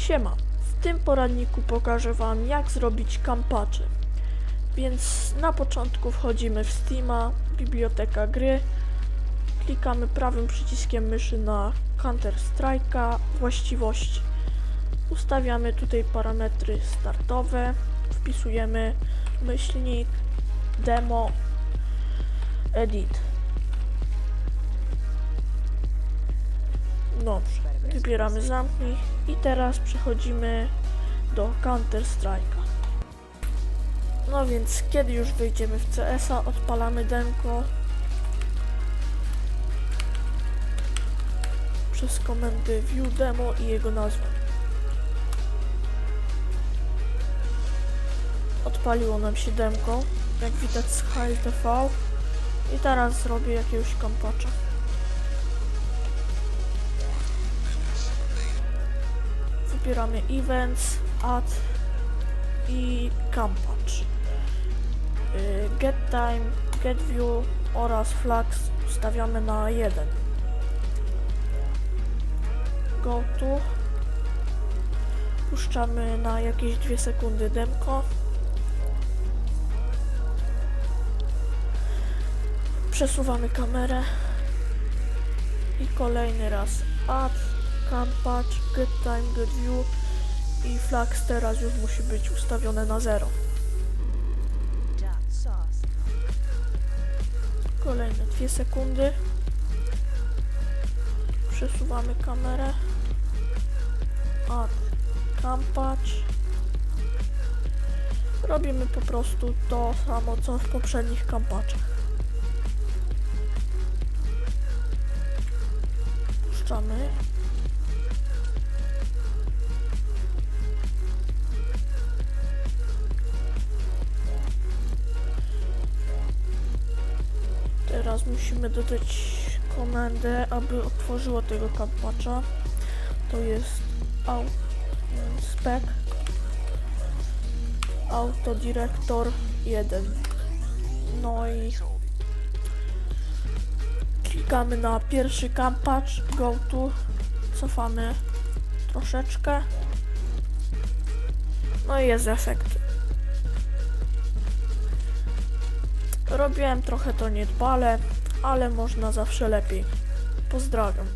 Siema, w tym poradniku pokażę Wam jak zrobić kampacze. Więc na początku wchodzimy w Steama, biblioteka gry, klikamy prawym przyciskiem myszy na Counter Strike'a, właściwości. Ustawiamy tutaj parametry startowe, wpisujemy myślnik, demo, edit. Dobrze, wybieramy zamknij i teraz przechodzimy do Counter Strike'a. No więc kiedy już wyjdziemy w CS-a, odpalamy demko przez komendy view demo i jego nazwę. Odpaliło nam się demko, jak widać z HLTV i teraz zrobię jakiegoś kampacza. Wybieramy events, add i campacz. Y, Get time, get view oraz flags ustawiamy na 1. Go to. Puszczamy na jakieś 2 sekundy demko. Przesuwamy kamerę. I kolejny raz add, campacz, get time, get view i flags teraz już musi być ustawione na 0. Dark sauce. Kolejne 2 sekundy. Przesuwamy kamerę. Add campacz. Robimy po prostu to samo co w poprzednich kampaczach. Puszczamy. Teraz musimy dodać komendę, aby otworzyło tego kampacza. To jest au, spec autodirektor 1. No i klikamy na pierwszy kampacz, go to, cofamy troszeczkę. No i jest efekt. Robiłem trochę to niedbale, ale można zawsze lepiej. Pozdrawiam.